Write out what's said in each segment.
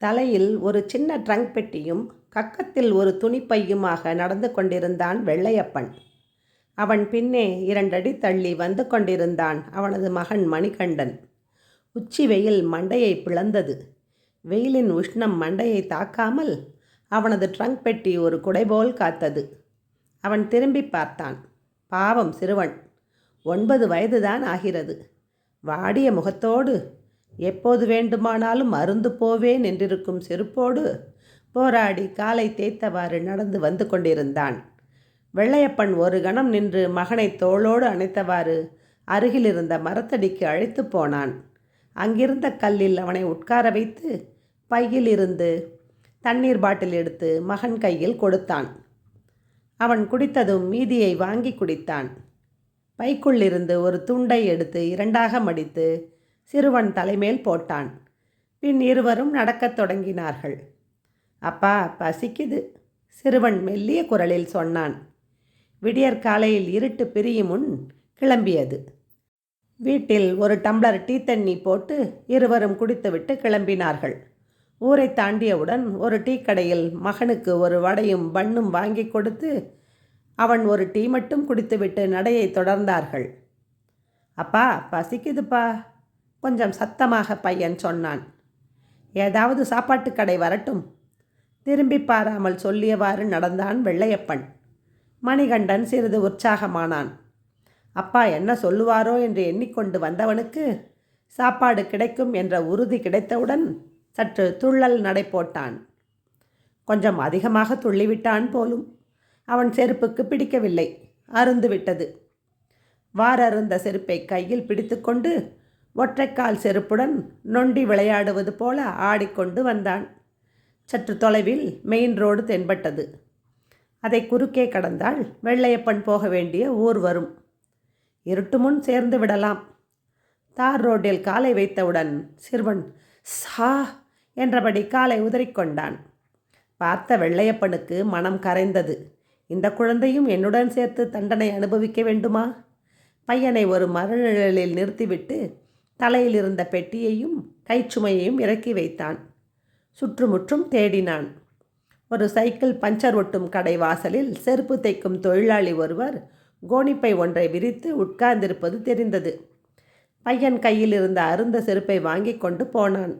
தலையில் ஒரு சின்ன ட்ரங்க் பெட்டியும் கக்கத்தில் ஒரு துணிப்பையுமாக நடந்து கொண்டிருந்தான் வெள்ளையப்பன். அவன் பின்னே இரண்டடி தள்ளி வந்து கொண்டிருந்தான் அவனது மகன் மணிகண்டன். உச்சி வெயில் மண்டையை பிளந்தது. வெயிலின் உஷ்ணம் மண்டையை தாக்காமல் அவனது ட்ரங்க் பெட்டி ஒரு குடைபோல் காத்தது. அவன் திரும்பி பார்த்தான். பாவம் சிறுவன். ஒன்பது வயதுதான் ஆகிறது. வாடிய முகத்தோடு எப்போது வேண்டுமானாலும் அருந்து போவேன் என்றிருக்கும் செருப்போடு போராடி காலை தேய்த்தவாறு நடந்து வந்து கொண்டிருந்தான். வெள்ளையப்பன் ஒரு கணம் நின்று மகனை தோளோடு அணைத்தவாறு அருகிலிருந்த மரத்தடிக்கு அழைத்து போனான். அங்கிருந்த கல்லில் அவனை உட்கார வைத்து பையில் இருந்து தண்ணீர் பாட்டில் எடுத்து மகன் கையில் கொடுத்தான். அவன் குடித்ததும் மீதியை வாங்கி குடித்தான். பைக்குள்ளிருந்து ஒரு துண்டை எடுத்து இரண்டாக மடித்து சிறுவன் தலைமேல் போட்டான். பின் இருவரும் நடக்கத் தொடங்கினார்கள். அப்பா பசிக்குது. சிறுவன் மெல்லிய குரலில் சொன்னான். விடியற் காலையில் இருட்டு பிரியும் முன் கிளம்பியது. வீட்டில் ஒரு டம்ளர் டீ தண்ணி போட்டு இருவரும் குடித்துவிட்டு கிளம்பினார்கள். ஊரை தாண்டியவுடன் ஒரு டீ கடையில் மகனுக்கு ஒரு வடையும் பண்ணும் வாங்கி கொடுத்து அவன் ஒரு டீ மட்டும் குடித்துவிட்டு நடையை தொடர்ந்தார்கள். அப்பா பசிக்குதுப்பா. கொஞ்சம் சத்தமாக பையன் சொன்னான். ஏதாவது சாப்பாட்டு கடை வரட்டும். திரும்பி பாராமல் சொல்லியவாறு நடந்தான் வெள்ளையப்பன். மணிகண்டன் சிறிது உற்சாகமானான். அப்பா என்ன சொல்லுவாரோ என்று எண்ணிக்கொண்டு வந்தவனுக்கு சாப்பாடு கிடைக்கும் என்ற உறுதி கிடைத்தவுடன் சற்று துள்ளல் நடை போட்டான். கொஞ்சம் அதிகமாக துள்ளிவிட்டான் போலும் அவன் செருப்புக்கு பிடிக்கவில்லை. அருந்து விட்டது வாரருந்த செருப்பை கையில் பிடித்துக்கொண்டு ஒற்றைக்கால் செருப்புடன் நொண்டி விளையாடுவது போல ஆடிக்கொண்டு வந்தான். சற்று தொலைவில் மெயின் ரோடு தென்பட்டது. அதை குறுக்கே கடந்தால் வெள்ளையப்பன் போக வேண்டிய ஊர் வரும். இருட்டு முன் சேர்ந்து விடலாம். தார் ரோட்டில் காலை வைத்தவுடன் சிறுவன் சா என்றபடி காலை உதறிக்கொண்டான். பார்த்த வெள்ளையப்பனுக்கு மனம் கரைந்தது. இந்த குழந்தையும் என்னுடன் சேர்த்து தண்டனை அனுபவிக்க வேண்டுமா? பையனை ஒரு மரநிழலில் நிறுத்திவிட்டு தலையில் இருந்த பெட்டியையும் கைச்சுமையையும் இறக்கி வைத்தான். சுற்றுமுற்றும் தேடினான். ஒரு சைக்கிள் பஞ்சர் ஒட்டும் கடை வாசலில் செருப்பு தைக்கும் தொழிலாளி ஒருவர் கோணிப்பை ஒன்றை விரித்து உட்கார்ந்திருப்பது தெரிந்தது. பையன் கையில் இருந்த அருந்த செருப்பை வாங்கி கொண்டு போனான்.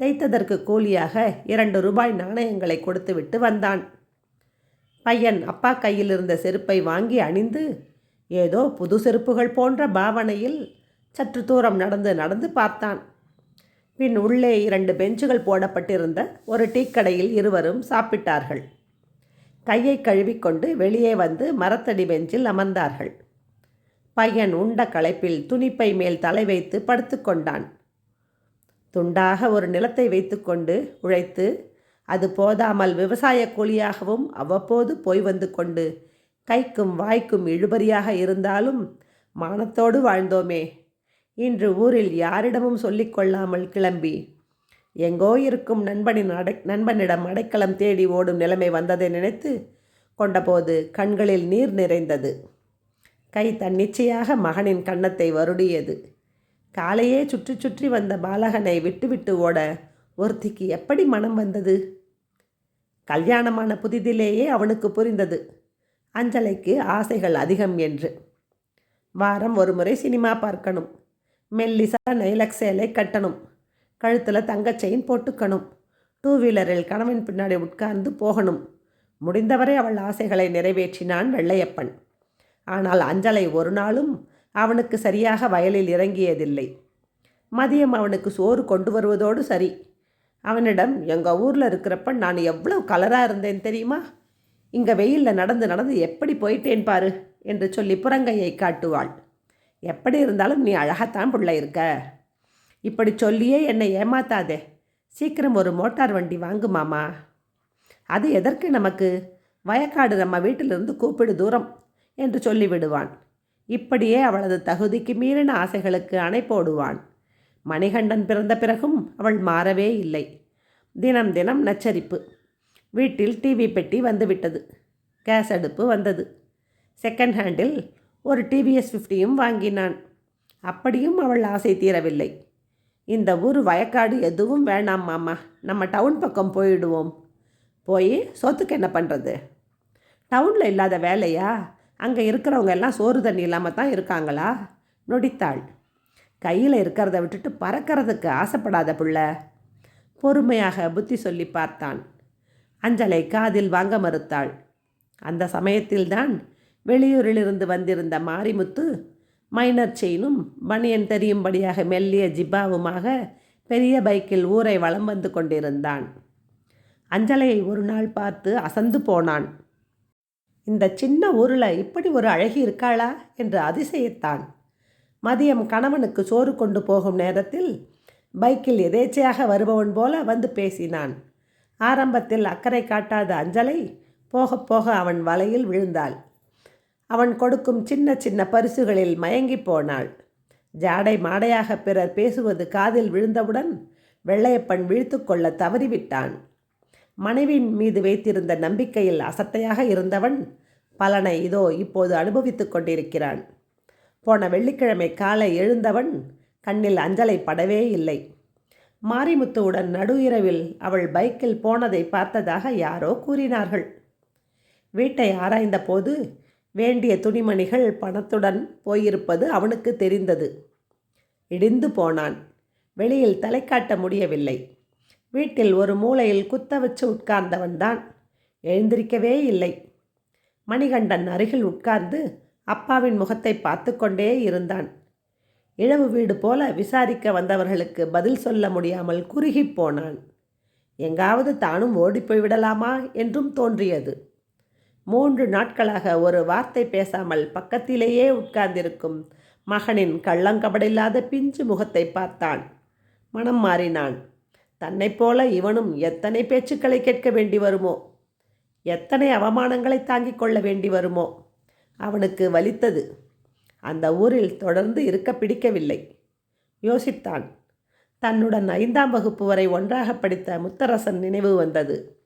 தைத்ததற்கு கூலியாக இரண்டு ரூபாய் நாணயங்களை கொடுத்துவிட்டு வந்தான். பையன் அப்பா கையில் இருந்த செருப்பை வாங்கி அணிந்து ஏதோ புது செருப்புகள் போன்ற பாவனையில் சற்று தூரம் நடந்து நடந்து பார்த்தான். பின் உள்ளே இரண்டு பெஞ்சுகள் போடப்பட்டிருந்த ஒரு டீக்கடையில் இருவரும் சாப்பிட்டார்கள். கையை கழுவிக்கொண்டு வெளியே வந்து மரத்தடி பெஞ்சில் அமர்ந்தார்கள். பையன் உண்ட களைப்பில் துணிப்பை மேல் தலை வைத்து படுத்துக்கொண்டான் துண்டாக ஒரு நிலத்தை வைத்துக்கொண்டு உழைத்து அது போதாமல் விவசாய கூலியாகவும் அவ்வப்போது போய் வந்து கொண்டு கைக்கும் வாய்க்கும் இழுபறியாக இருந்தாலும் மானத்தோடு வாழ்ந்தோமே. இன்று ஊரில் யாரிடமும் சொல்லிக்கொள்ளாமல் கிளம்பி. எங்கோ இருக்கும் நண்பனின் அடை நண்பனிடம் அடைக்கலம் தேடி ஓடும் நிலைமை வந்ததை நினைத்து கொண்டபோது கண்களில் நீர் நிறைந்தது. கை தன்னிச்சையாக மகனின் கன்னத்தை வருடியது. காலையே சுற்றி சுற்றி வந்த பாலகனை விட்டுவிட்டு ஓட ஒருத்திக்கு எப்படி மனம் வந்தது? கல்யாணமான புதிதிலேயே அவனுக்கு புரிந்தது. அஞ்சலைக்கு ஆசைகள் அதிகம் என்று. வாரம் ஒரு முறை சினிமா பார்க்கணும். மெல்லிசா நைலக் சேலை கட்டணும். கழுத்தில் தங்கச்செயின் போட்டுக்கணும். டூ வீலரில் கணவன் பின்னாடி உட்கார்ந்து போகணும். முடிந்தவரை அவள் ஆசைகளை நிறைவேற்றினான் வெள்ளையப்பன். ஆனால் அஞ்சலை ஒரு நாளும் அவனுக்கு சரியாக வயலில் இறங்கியதில்லை. மதியம் அவனுக்கு சோறு கொண்டு வருவதோடு சரி. அவனிடம் எங்கள் ஊரில் இருக்கிறப்ப நான் எவ்வளோ கலராக இருந்தேன் தெரியுமா? இங்கே வெயிலில் நடந்து நடந்து எப்படி போயிட்டேன் பாரு என்று சொல்லி புறங்கையை காட்டுவாள். எப்படி இருந்தாலும் நீ அழகாத்தான் பிள்ளை இருக்க. இப்படி சொல்லியே என்னை ஏமாத்தாதே. சீக்கிரம் ஒரு மோட்டார் வண்டி வாங்கு மாமா. அது எதற்கு நமக்கு? வயக்காடு நம்ம வீட்டிலிருந்து கூப்பிடு தூரம் என்று சொல்லிவிடுவான். இப்படியே அவளது தகுதிக்கு மீறின ஆசைகளுக்கு அணை போடுவான். மணிகண்டன் பிறந்த பிறகும் அவள் மாறவே இல்லை. தினம் தினம் நச்சரிப்பு. வீட்டில் டிவி பெட்டி வந்துவிட்டது. கேஸ் அடுப்பு வந்தது. செகண்ட் ஹேண்டில் ஒரு டிவிஎஸ் ஃபிஃப்டியும் வாங்கினான். அப்படியும் அவள் ஆசை தீரவில்லை. இந்த ஊர் வயக்காடு எதுவும் வேணாம் மாமா. நம்ம டவுன் பக்கம் போயிடுவோம். போய் சொத்துக்கு என்ன பண்ணுறது டவுனில் இல்லாத வேலையா? அங்கே இருக்கிறவங்க எல்லாம் சோறு தண்ணி இல்லாமல் தான் இருக்காங்களா? நொடித்தாள். கையில் இருக்கிறத விட்டுட்டு பறக்கிறதுக்கு ஆசைப்படாத பிள்ளை. பொறுமையாக புத்தி சொல்லி பார்த்தான். அஞ்சலை காதில் வாங்க மறுத்தாள். அந்த சமயத்தில்தான் வெளியூரிலிருந்து வந்திருந்த மாரிமுத்து மைனர் செயினும் பனியன் தெரியும்படியாக மெல்லிய ஜிப்பாவுமாக பெரிய பைக்கில் ஊரை வலம் வந்து கொண்டிருந்தான். அஞ்சலையை ஒரு நாள் பார்த்து அசந்து போனான். இந்த சின்ன ஊரில் இப்படி ஒரு அழகி இருக்காளா? என்று அதிசயித்தான். மதியம் கணவனுக்கு சோறு கொண்டு போகும் நேரத்தில் பைக்கில் எதேச்சையாக வருபவன் போல வந்து பேசினான். ஆரம்பத்தில் அக்கறை காட்டாத அஞ்சலை போக போக அவன் வலையில் விழுந்தாள். அவன் கொடுக்கும் சின்ன சின்ன பரிசுகளில் மயங்கி போனாள். ஜாடை மாடையாக பிறர் பேசுவது காதில் விழுந்தவுடன் வெள்ளையப்பன் விழித்து கொள்ள தவறிவிட்டான். மனைவியின் மீது வைத்திருந்த நம்பிக்கையில் அசட்டையாக இருந்தவன் பலனை இதோ இப்போது அனுபவித்துக் கொண்டிருக்கிறான். போன வெள்ளிக்கிழமை காலை எழுந்தவன் கண்ணில் அஞ்சலை படவே இல்லை. மாரிமுத்துவுடன் நடு இரவில் அவள் பைக்கில் போனதை பார்த்ததாக யாரோ கூறினார்கள். வீட்டை ஆராய்ந்தபோது வேண்டிய துணிமணிகள் பணத்துடன் போயிருப்பது அவனுக்கு தெரிந்தது. இடிந்து போனான். வெளியில் தலை காட்ட முடியவில்லை. வீட்டில் ஒரு மூலையில் குத்த வச்சு உட்கார்ந்தவன்தான். எழுந்திருக்கவே இல்லை. மணிகண்டன் அருகில் உட்கார்ந்து அப்பாவின் முகத்தை பார்த்து கொண்டே இருந்தான். இழவு வீடு போல விசாரிக்க வந்தவர்களுக்கு பதில் சொல்ல முடியாமல் குறுகி போனான். எங்காவது தானும் ஓடிப்போய் விடலாமா என்றும் தோன்றியது. மூன்று நாட்களாக ஒரு வார்த்தை பேசாமல் பக்கத்திலேயே உட்கார்ந்திருக்கும் மகனின் கள்ளங்கபடில்லாத பிஞ்சு முகத்தை பார்த்தான். மனம் மாறினான். தன்னைப் போல இவனும் எத்தனை பேச்சுக்களை கேட்க வேண்டி வருமோ? எத்தனை அவமானங்களை தாங்கிக் கொள்ள வேண்டி வருமோ? அவனுக்கு வலித்தது. அந்த ஊரில் தொடர்ந்து இருக்க பிடிக்கவில்லை. யோசித்தான். தன்னுடன் ஐந்தாம் வகுப்பு வரை ஒன்றாக படித்த முத்தரசன் நினைவு வந்தது.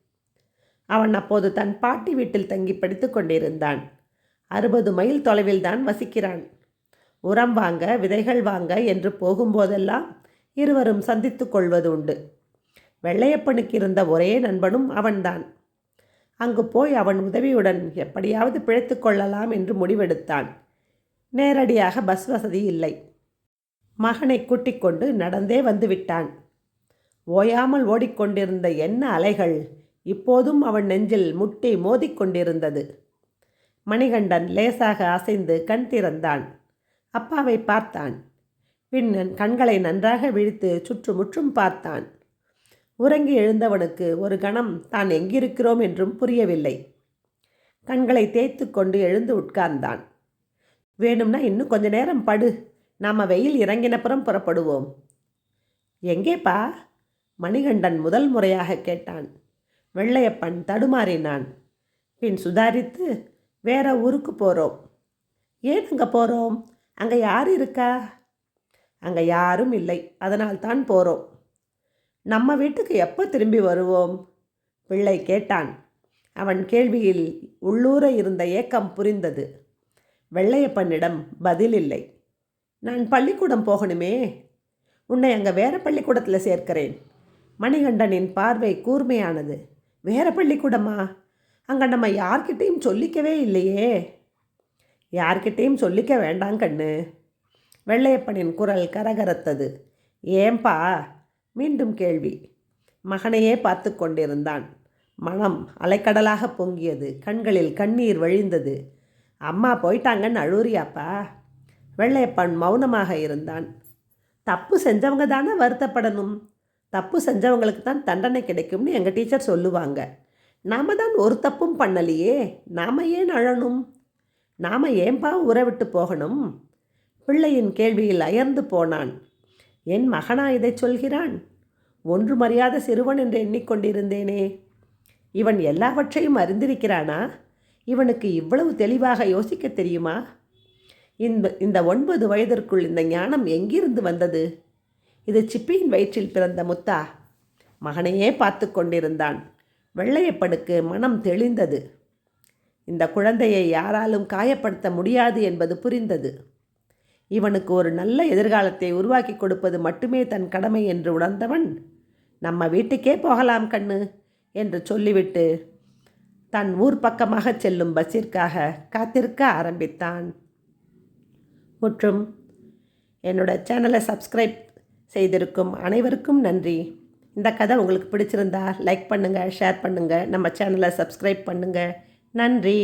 அவன் அப்போது தன் பாட்டி வீட்டில் தங்கி படித்து கொண்டிருந்தான். அறுபது மைல் தொலைவில் தான் வசிக்கிறான். உரம் வாங்க விதைகள் வாங்க என்று போகும்போதெல்லாம் இருவரும் சந்தித்து கொள்வது உண்டு வெள்ளையப்பனுக்கு இருந்த ஒரே நண்பனும் அவன்தான். அங்கு போய் அவன் உதவியுடன் எப்படியாவது பிழைத்து கொள்ளலாம் என்று முடிவெடுத்தான். நேரடியாக பஸ் வசதி இல்லை. மகனை கூட்டிக் கொண்டு நடந்தே வந்துவிட்டான். ஓயாமல் ஓடிக்கொண்டிருந்த என்ன அலைகள் இப்போதும் அவன் நெஞ்சில் முட்டி மோதிக்கொண்டிருந்தது. மணிகண்டன் லேசாக அசைந்து கண் திறந்தான் அப்பாவை பார்த்தான். பின்னன் கண்களை நன்றாக விழித்து சுற்றுமுற்றும் பார்த்தான். உறங்கி எழுந்தவனுக்கு ஒரு கணம் தான் எங்கிருக்கிறோம்? என்றும் புரியவில்லை. கண்களை தேய்த்து கொண்டு எழுந்து உட்கார்ந்தான். வேணும்னா இன்னும் கொஞ்ச நேரம் படு. நாம் வெயில் இறங்கினப்புறம் புறப்படுவோம். எங்கேப்பா? மணிகண்டன் முதல் முறையாக கேட்டான். வெள்ளையப்பன் தடுமாறினான். பின் சுதாரித்து வேற ஊருக்கு போகிறோம் ஏன் அங்கே போகிறோம் அங்கே யார் இருக்கா? அங்கே யாரும் இல்லை. அதனால் தான் போகிறோம் நம்ம வீட்டுக்கு எப்போ திரும்பி வருவோம்? பிள்ளை கேட்டான். அவன் கேள்வியில் உள்ளூர இருந்த ஏக்கம் புரிந்தது. வெள்ளையப்பனிடம் பதில் இல்லை. நான் பள்ளிக்கூடம் போகணுமே. உன்னை அங்கே வேற பள்ளிக்கூடத்தில் சேர்க்கிறேன். மணிகண்டனின் பார்வை கூர்மையானது. வேற பள்ளிக்கூடமா? அங்கே நம்ம யார்கிட்டையும் சொல்லிக்கவே இல்லையே. யார்கிட்டையும் சொல்லிக்க வேண்டாம் கண்ணு. வெள்ளையப்பனின் குரல் கரகரத்தது. ஏன்பா? மீண்டும் கேள்வி. மகனையே பார்த்து கொண்டிருந்தான். மனம் அலைக்கடலாக பொங்கியது. கண்களில் கண்ணீர் வழிந்தது. அம்மா போயிட்டாங்கன்னு அழுறியாப்பா? வெள்ளையப்பன் மௌனமாக இருந்தான். தப்பு செஞ்சவங்க தானே வருத்தப்படணும். தப்பு செஞ்சவங்களுக்கு தான் தண்டனை கிடைக்கும்னு எங்கள் டீச்சர் சொல்லுவாங்க. நாம் தான் ஒரு தப்பும் பண்ணலையே நாம் ஏன் அழணும்? நாம் ஏன்பா உற விட்டு போகணும்? பிள்ளையின் கேள்வியில் அயர்ந்து போனான். என் மகனா இதை சொல்கிறான்? ஒன்று மரியாத சிறுவன் என்று எண்ணிக்கொண்டிருந்தேனே. இவன் எல்லாவற்றையும் அறிந்திருக்கிறானா? இவனுக்கு இவ்வளவு தெளிவாக யோசிக்க தெரியுமா? இந்த இந்த ஒன்பது வயதிற்குள் இந்த ஞானம் எங்கிருந்து வந்தது? இது சிப்பியின் வயிற்றில் பிறந்த முத்தா. மகனையே பார்த்து கொண்டிருந்தான். வெள்ளையப்படுக்கு மனம் தெளிந்தது. இந்த குழந்தையை யாராலும் காயப்படுத்த முடியாது என்பது புரிந்தது. இவனுக்கு ஒரு நல்ல எதிர்காலத்தை உருவாக்கி கொடுப்பது மட்டுமே தன் கடமை என்று உணர்ந்தவன் நம்ம வீட்டுக்கே போகலாம் கண்ணு என்று சொல்லிவிட்டு தன் ஊர் பக்கமாக செல்லும் பஸ்ஸிற்காக காத்திருக்க ஆரம்பித்தான். மற்றும் என்னோட சேனலை சப்ஸ்கிரைப் செய்திருக்கும் அனைவருக்கும் நன்றி. இந்த கதை உங்களுக்கு பிடிச்சிருந்தா லைக் பண்ணுங்கள் ஷேர் பண்ணுங்கள் நம்ம சேனலை சப்ஸ்கிரைப் பண்ணுங்கள் நன்றி.